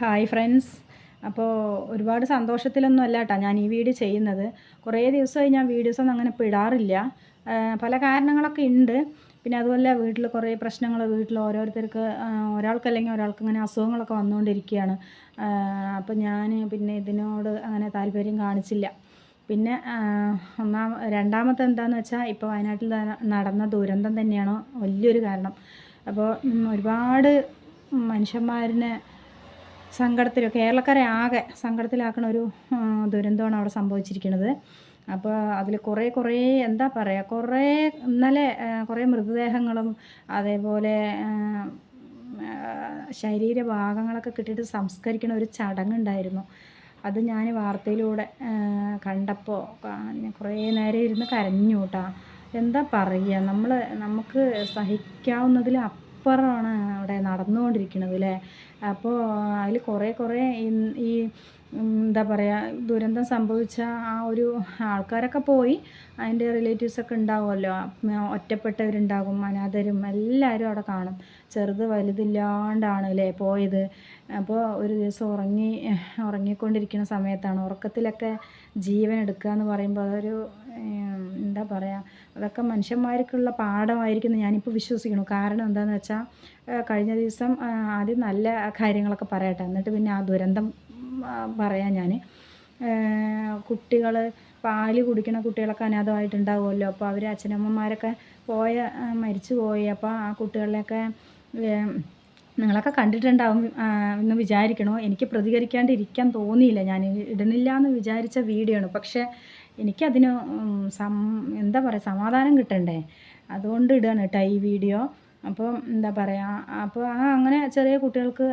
Hi friends. അപ്പോൾ ഒരുപാട് സന്തോഷത്തിലൊന്നും അല്ല കേട്ടോ ഞാൻ ഈ വീഡിയോ ചെയ്യുന്നത്. കുറേ ദിവസമായി ഞാൻ വീഡിയോസ് ഒന്നും അങ്ങനെ പിടാറില്ല പല കാരണങ്ങളൊക്കെ ഉണ്ട് പിന്നെ അതുപോലെ വീട്ടിൽ കുറേ പ്രശ്നങ്ങൾ വീട്ടിൽ ഓരോരുത്തർക്ക് ഒരാൾക്ക് അല്ലെങ്കിൽ ഒരാൾക്ക് ഇങ്ങനെ അസുഖങ്ങളൊക്കെ വന്നുകൊണ്ടിരിക്കുകയാണ്. അപ്പോൾ ഞാൻ പിന്നെ ഇതിനോട് അങ്ങനെ താല്പര്യം കാണിച്ചില്ല. പിന്നെ ഒന്നാം രണ്ടാമത്തെ എന്താണെന്ന് വെച്ചാൽ ഇപ്പോൾ വയനാട്ടിൽ നടന്ന ദുരന്തം തന്നെയാണ് വലിയൊരു കാരണം. അപ്പോൾ ഒരുപാട് മനുഷ്യന്മാരിനെ സങ്കടത്തിൽ കേരളക്കാരെ ആകെ സങ്കടത്തിലാക്കണ ഒരു ദുരന്തമാണ് അവിടെ സംഭവിച്ചിരിക്കുന്നത്. അപ്പോൾ അതിൽ കുറേ കുറേ എന്താ പറയുക കുറേ ഇന്നലെ കുറേ മൃതദേഹങ്ങളും അതേപോലെ ശരീരഭാഗങ്ങളൊക്കെ കിട്ടിയിട്ട് സംസ്കരിക്കണ ഒരു ചടങ്ങുണ്ടായിരുന്നു. അത് ഞാൻ വാർത്തയിലൂടെ കണ്ടപ്പോൾ കുറേ നേരം ഇരുന്ന് കരഞ്ഞു കേട്ടോ. എന്താ പറയുക നമ്മൾ നമുക്ക് സഹിക്കാവുന്നതിലും അപ്പുറമാണ് അവിടെ നടന്നുകൊണ്ടിരിക്കുന്നത് അല്ലേ അപ്പോൾ അതിൽ കുറേ കുറേ ഈ എന്താ പറയുക ദുരന്തം സംഭവിച്ച ആ ഒരു ആൾക്കാരൊക്കെ പോയി. അതിന്റെ റിലേറ്റീവ്സൊക്കെ ഉണ്ടാവുമല്ലോ. ഒറ്റപ്പെട്ടവരുണ്ടാകും അനാഥരും എല്ലാവരും അവിടെ കാണും. ചെറുത് വലുതില്ലാണ്ടാണ് അല്ലേ പോയത്. അപ്പോൾ ഒരു ദിവസം ഉറങ്ങി ഉറങ്ങിക്കൊണ്ടിരിക്കുന്ന സമയത്താണ് ഉറക്കത്തിലൊക്കെ ജീവൻ എടുക്കുക എന്ന് പറയുമ്പോൾ അതൊരു എന്താ പറയുക അതൊക്കെ മനുഷ്യന്മാർക്കുള്ള പാഠമായിരിക്കും എന്ന് ഞാനിപ്പോൾ വിശ്വസിക്കുന്നു. കാരണം എന്താണെന്ന് വെച്ചാൽ കഴിഞ്ഞ ദിവസം ആദ്യം നല്ല കാര്യങ്ങളൊക്കെ പറയട്ടെ. എന്നിട്ട് പിന്നെ ആ ദുരന്തം പറയാം ഞാൻ കുട്ടികൾ പാൽ കുടിക്കുന്ന കുട്ടികളൊക്കെ അനാഥമായിട്ടുണ്ടാവുമല്ലോ. അപ്പോൾ അവർ അച്ഛനമ്മമാരൊക്കെ പോയ മരിച്ചു പോയി അപ്പോൾ ആ കുട്ടികളിലൊക്കെ നിങ്ങളൊക്കെ കണ്ടിട്ടുണ്ടാവും എന്ന് വിചാരിക്കണോ. എനിക്ക് പ്രതികരിക്കാണ്ടിരിക്കാൻ തോന്നിയില്ല. ഞാൻ ഇടുന്നില്ല എന്ന് വിചാരിച്ച വീഡിയോ ആണ് പക്ഷേ എനിക്കതിന് സം എന്താ പറയുക സമാധാനം കിട്ടണ്ടേ? അതുകൊണ്ട് ഇടുകയാണ് കേട്ടോ ഈ വീഡിയോ. അപ്പോൾ എന്താ പറയുക അപ്പോൾ ആ അങ്ങനെ ചെറിയ കുട്ടികൾക്ക്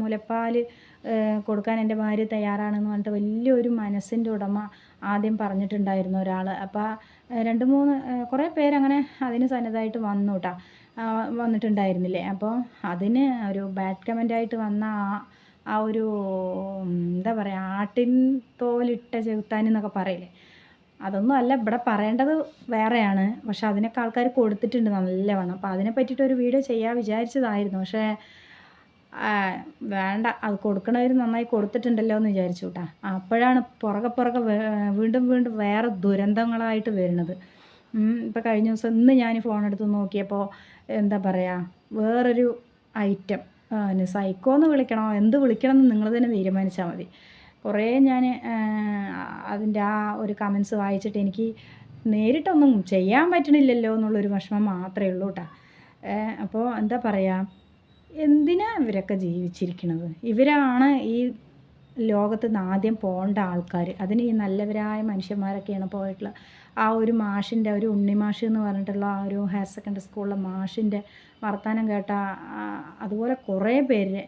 മുലപ്പാൽ കൊടുക്കാൻ എന്റെ ഭാര്യ തയ്യാറാണെന്ന് പറഞ്ഞിട്ട് വലിയൊരു മനസ്സിന്റെ ഉടമ ആദ്യം പറഞ്ഞിട്ടുണ്ടായിരുന്നു ഒരാൾ അപ്പോൾ രണ്ട് മൂന്ന് കുറേ പേരങ്ങനെ അതിന് സന്നദ്ധമായിട്ട് വന്നു കേട്ടോ. വന്നിട്ടുണ്ടായിരുന്നില്ലേ? അപ്പോൾ അതിന് ഒരു ബാഡ് കമന്റായിട്ട് വന്ന ആ ആ ഒരു എന്താ പറയുക ആട്ടിൻ തോലിട്ട ചെകുത്താൻ എന്നൊക്കെ പറയില്ലേ? അതൊന്നും അല്ല ഇവിടെ പറയേണ്ടത് വേറെയാണ്. പക്ഷെ അതിനൊക്കെ ആൾക്കാർ കൊടുത്തിട്ടുണ്ട് നല്ലവണ്ണം. അപ്പോൾ അതിനെ പറ്റിയിട്ട് ഒരു വീഡിയോ ചെയ്യാൻ വിചാരിച്ചതായിരുന്നു. പക്ഷേ വേണ്ട അത് കൊടുക്കണവർ നന്നായി കൊടുത്തിട്ടുണ്ടല്ലോ എന്ന് വിചാരിച്ചു കേട്ടാ. അപ്പോഴാണ് പുറകെ പുറകെ വീണ്ടും വീണ്ടും വേറെ ദുരന്തങ്ങളായിട്ട് വരുന്നത്. ഇപ്പോൾ കഴിഞ്ഞ ദിവസം ഇന്ന് ഞാൻ ഫോൺ എടുത്ത് നോക്കിയപ്പോൾ എന്താ പറയുക വേറൊരു ഐറ്റം സൈക്കോ എന്ന് വിളിക്കണോ എന്ത് വിളിക്കണം എന്ന് നിങ്ങൾ തന്നെ തീരുമാനിച്ചാൽ മതി. കുറേ ഞാൻ അതിന്റെ ആ ഒരു കമൻസ് വായിച്ചിട്ട് എനിക്ക് നേരിട്ടൊന്നും ചെയ്യാൻ പറ്റണില്ലല്ലോ എന്നുള്ളൊരു വിഷമം മാത്രമേ ഉള്ളൂ കേട്ടോ അപ്പോൾ എന്താ പറയുക എന്തിനാ ഇവരൊക്കെ ജീവിച്ചിരിക്കുന്നത് ഇവരാണ് ഈ ലോകത്ത് നിന്ന് ആദ്യം പോകേണ്ട ആൾക്കാർ. അതിന് ഈ നല്ലവരായ മനുഷ്യന്മാരൊക്കെയാണ് പോയിട്ടുള്ള ആ ഒരു മാഷിന്റെ ഒരു ഉണ്ണിമാഷ് എന്ന് പറഞ്ഞിട്ടുള്ള ആ ഒരു ഹയർ സെക്കൻഡറി സ്കൂളിലെ മാഷിന്റെ വർത്തമാനം കേട്ട അതുപോലെ കുറേ പേര്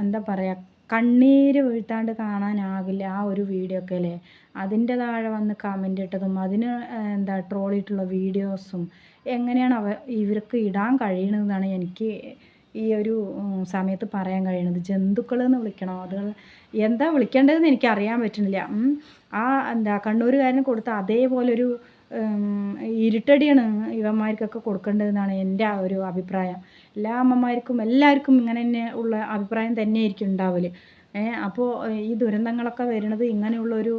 എന്താ പറയുക കണ്ണീര് വീഴ്ത്താണ്ട് കാണാനാകില്ല ആ ഒരു വീഡിയോ ഒക്കെ അല്ലേ? അതിന്റെ താഴെ വന്ന് കമന്റ് ഇട്ടതും അതിന് എന്താ ട്രോളിയിട്ടുള്ള വീഡിയോസും എങ്ങനെയാണ് അവ ഇവർക്ക് ഇടാൻ കഴിയണതെന്നാണ് എനിക്ക് ഈ ഒരു സമയത്ത് പറയാൻ കഴിയണത്? ജന്തുക്കൾ എന്ന് വിളിക്കണോ? അത് എന്താ വിളിക്കേണ്ടതെന്ന് എനിക്ക് അറിയാൻ പറ്റുന്നില്ല ആ എന്താ കണ്ണൂരുകാരന് കൊടുത്ത അതേപോലൊരു ഇരുട്ടടിയാണ് ഇവന്മാർക്കൊക്കെ കൊടുക്കേണ്ടതെന്നാണ് എന്റെ ആ ഒരു അഭിപ്രായം. എല്ലാ അമ്മമാർക്കും എല്ലാവർക്കും ഇങ്ങനെ തന്നെ ഉള്ള അഭിപ്രായം തന്നെയായിരിക്കും ഉണ്ടാവൽ. ഏഹ് അപ്പോൾ ഈ ദുരന്തങ്ങളൊക്കെ വരുന്നത് ഇങ്ങനെയുള്ളൊരു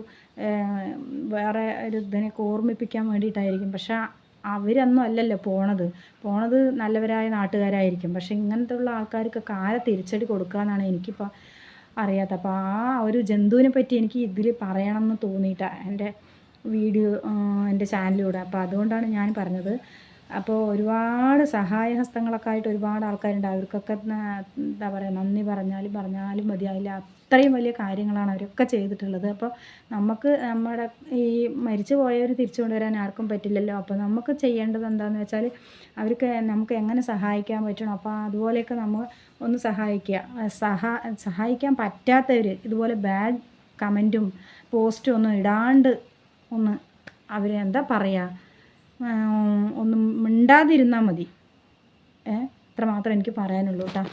വേറെ ഒരു ഇതിനെ ഓർമ്മിപ്പിക്കാൻ വേണ്ടിയിട്ടായിരിക്കും. പക്ഷെ അവരൊന്നും അല്ലല്ലോ പോണത്. പോണത് നല്ലവരായ നാട്ടുകാരായിരിക്കും. പക്ഷെ ഇങ്ങനത്തെ ഉള്ള ആൾക്കാർക്കൊക്കെ ആരെ തിരിച്ചടി കൊടുക്കുക എന്നാണ് എനിക്കിപ്പോൾ അറിയാത്ത അപ്പോൾ ആ ഒരു ജന്തുവിനെ പറ്റി എനിക്ക് ഇതിൽ പറയണം എന്ന് തോന്നിയിട്ടാണ് എന്റെ വീഡിയോ എന്റെ ചാനലിലൂടെ. അപ്പോൾ അതുകൊണ്ടാണ് ഞാൻ പറഞ്ഞത്. അപ്പോൾ ഒരുപാട് സഹായഹസ്തങ്ങളൊക്കെ ആയിട്ട് ഒരുപാട് ആൾക്കാരുണ്ട്. അവർക്കൊക്കെ എന്താ പറയുക നന്ദി പറഞ്ഞാലും പറഞ്ഞാലും മതിയാവില്ല അത്രയും വലിയ കാര്യങ്ങളാണ് അവരൊക്കെ ചെയ്തിട്ടുള്ളത്. അപ്പോൾ നമുക്ക് നമ്മുടെ ഈ മരിച്ചു പോയവർ തിരിച്ചു കൊണ്ടുവരാൻ ആർക്കും പറ്റില്ലല്ലോ. അപ്പോൾ നമുക്ക് ചെയ്യേണ്ടത് എന്താണെന്ന് വെച്ചാൽ അവർക്ക് നമുക്ക് എങ്ങനെ സഹായിക്കാൻ പറ്റണം? അപ്പോൾ അതുപോലെയൊക്കെ നമ്മൾ ഒന്ന് സഹായിക്കുക സഹാ സഹായിക്കാൻ പറ്റാത്തവർ ഇതുപോലെ ബാഡ് കമന്റും പോസ്റ്റും ഒന്നും ഇടാണ്ട് ഒന്ന് അവരെന്താ പറയുക ഒന്നും മിണ്ടാതിരുന്നാൽ മതി. ഏ ഇത്ര മാത്രമേ എനിക്ക് പറയാനുള്ളൂ കേട്ടോ